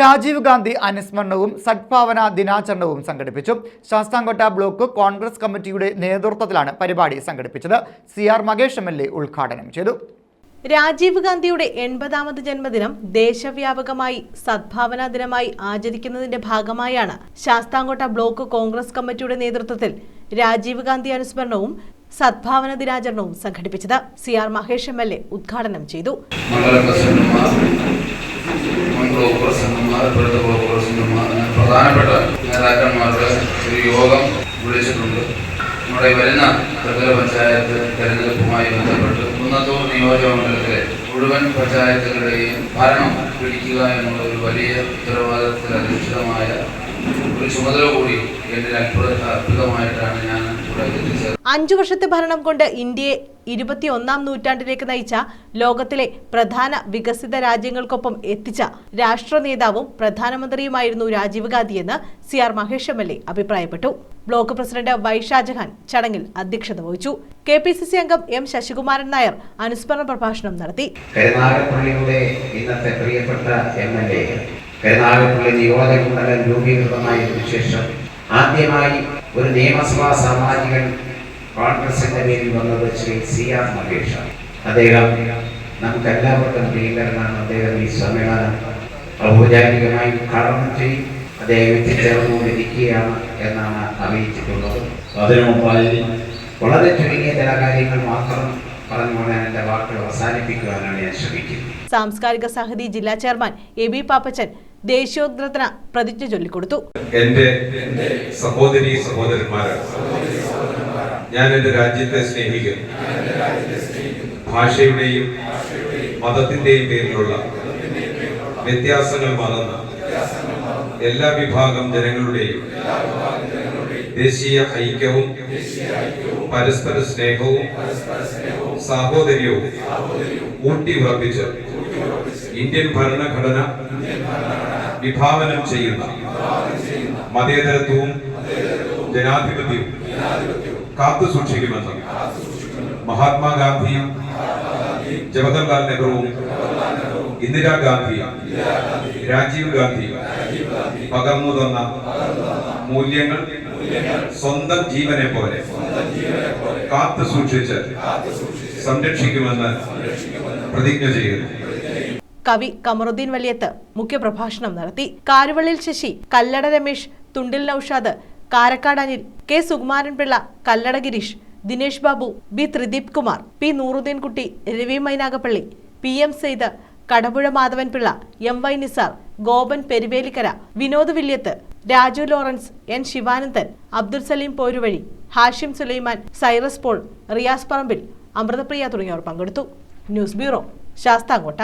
രാജീവ് ഗാന്ധി അനുസ്മരണവും സദ്ഭാവന ദിനാചരണവും സംഘടിപ്പിച്ചു. ശാസ്താംകോട്ട ബ്ലോക്ക് കോൺഗ്രസ് കമ്മിറ്റിയുടെ നേതൃത്വത്തിലാണ് പരിപാടി സംഘടിപ്പിച്ചത്. C R Mahesh M L A ഉദ്ഘാടനം ചെയ്തു. രാജീവ് ഗാന്ധിയുടെ എൺപതാമത് ജന്മദിനം ദേശവ്യാപകമായി സദ്ഭാവനാ ദിനമായി ആചരിക്കുന്നതിന്റെ ഭാഗമായാണ് ശാസ്താംകോട്ട ബ്ലോക്ക് കോൺഗ്രസ് കമ്മിറ്റിയുടെ നേതൃത്വത്തിൽ രാജീവ് ഗാന്ധി അനുസ്മരണവും സദ്ഭാവന ദിനാചരണവും സംഘടിപ്പിച്ചത്. C R Mahesh M L A ഉദ്ഘാടനം ചെയ്തു. ബ്ലോക്ക് പ്രസിഡന്റുമാർ ഇപ്പോഴത്തെ ബ്ലോക്ക് പ്രധാനപ്പെട്ട നേതാക്കന്മാരുടെ ഒരു യോഗം വിളിച്ചിട്ടുണ്ട്. നമ്മുടെ വരുന്ന ത്രിതല പഞ്ചായത്ത് തെരഞ്ഞെടുപ്പുമായി ബന്ധപ്പെട്ട് കുന്നത്തൂർ നിയോജക മണ്ഡലത്തിലെ മുഴുവൻ പഞ്ചായത്തുകളുടെയും ഭരണം പിടിക്കുക എന്നുള്ള ഒരു വലിയ ഉത്തരവാദിത്തത്തിൽ അധിഷ്ഠിതമായ ഒരു ചുമതല കൂടി എന്നിൽ അത്ഭുത അത്ഭുതമായിട്ടാണ് ഞാൻ ഇവിടെ എത്തിച്ചത് അഞ്ചു വർഷത്തെ ഭരണം കൊണ്ട് ഇന്ത്യയെ ഇരുപത്തിയൊന്നാം നൂറ്റാണ്ടിലേക്ക് നയിച്ച ലോകത്തിലെ പ്രധാന വികസിത രാജ്യങ്ങൾക്കൊപ്പം എത്തിച്ച രാഷ്ട്ര നേതാവും പ്രധാനമന്ത്രിയുമായിരുന്നു Rajeev ഗാന്ധിയെന്ന് C R Mahesh M L A അഭിപ്രായപ്പെട്ടു. ബ്ലോക്ക് പ്രസിഡന്റ് വൈ ഷാജഹാൻ ചടങ്ങിൽ അധ്യക്ഷത വഹിച്ചു. കെ പി സി സി അംഗം എം ശശികുമാരൻ നായർ അനുസ്മരണ പ്രഭാഷണം നടത്തി. ഇന്നത്തെ പ്രിയപ്പെട്ട ആദ്യമായി ഒരു നിയമസഭാ സാമാജികൻ കോൺഗ്രസിന്റെ പേരിൽ വന്നത് ശ്രീ സി ആർ മഹേഷാണ്. അദ്ദേഹം നമുക്ക് എല്ലാവർക്കും പ്രിയങ്കരനാണ്. അദ്ദേഹം ഈ സമ്മേളനം ഔപചാരികമായി ഉദ്ഘാടനം ചെയ്യും. അദ്ദേഹം എത്തിച്ചേർന്നുകൊണ്ടിരിക്കുകയാണ് എന്നാണ് അറിയിച്ചിട്ടുള്ളത്. അതിനു മുമ്പായി വളരെ ചുരുങ്ങിയ ചില കാര്യങ്ങൾ മാത്രം പറഞ്ഞുകൊണ്ട് എന്റെ വാക്കുകൾ അവസാനിപ്പിക്കുവാനാണ് ഞാൻ ശ്രമിക്കുന്നത്. സാംസ്കാരിക സമിതി ജില്ലാ ചെയർമാൻ എ ബി പാപ്പച്ചൻ ദേശീയോദ്ഗ്രഥന പ്രതിജ്ഞ ചൊല്ലിക്കൊടുത്തു. എന്റെ സഹോദരി സഹോദരന്മാരാണ്. ഞാൻ എന്റെ രാജ്യത്തെ സ്നേഹിക്കുന്നു. ഭാഷയുടെയും മതത്തിന്റെയും പേരിലുള്ള വ്യത്യാസങ്ങൾ മറന്ന് എല്ലാ വിഭാഗം ജനങ്ങളുടെയും ദേശീയ ഐക്യവും പരസ്പര സ്നേഹവും സാഹോദര്യവും ഊട്ടി ഉറപ്പിച്ച് ഇന്ത്യൻ ഭരണഘടന വിഭാവനം ചെയ്യുന്ന മതേതരത്വവും ജനാധിപത്യവും കാത്തു സൂക്ഷിക്കുമെന്ന് മഹാത്മാഗാന്ധിയും ജവഹർലാൽ നെഹ്റുവും ഇന്ദിരാഗാന്ധിയും രാജീവ് ഗാന്ധിയും പകർന്നു തന്ന മൂല്യങ്ങൾ സ്വന്തം ജീവനെ പോലെ കാത്തു സൂക്ഷിച്ച് സംരക്ഷിക്കുമെന്ന് പ്രതിജ്ഞ ചെയ്യുന്നു. കവി കമറുദ്ദീൻ വലിയത്ത് മുഖ്യപ്രഭാഷണം നടത്തി. Karuvallil Sasi Kallada Ramesh Thundil Noushad Karakkad Anil K Sukumaran Pillai Kallada Gireesh Dinesh Babu B Thrideep Kumar P Nooruddeen Kutty Ravi Mynagappally P M Sayed Kadapuzha Madhavan Pillai M Y Nisar Gopan Peruvelikkara Vinod വില്യത്ത് Raju Lawrence N Sivanandan Abdul Salim Poruvazhi Hashim Sulaiman Cyrus Paul Riyas Parambil Amruthapriya തുടങ്ങിയവർ പങ്കെടുത്തു. News bureau Sasthamkotta.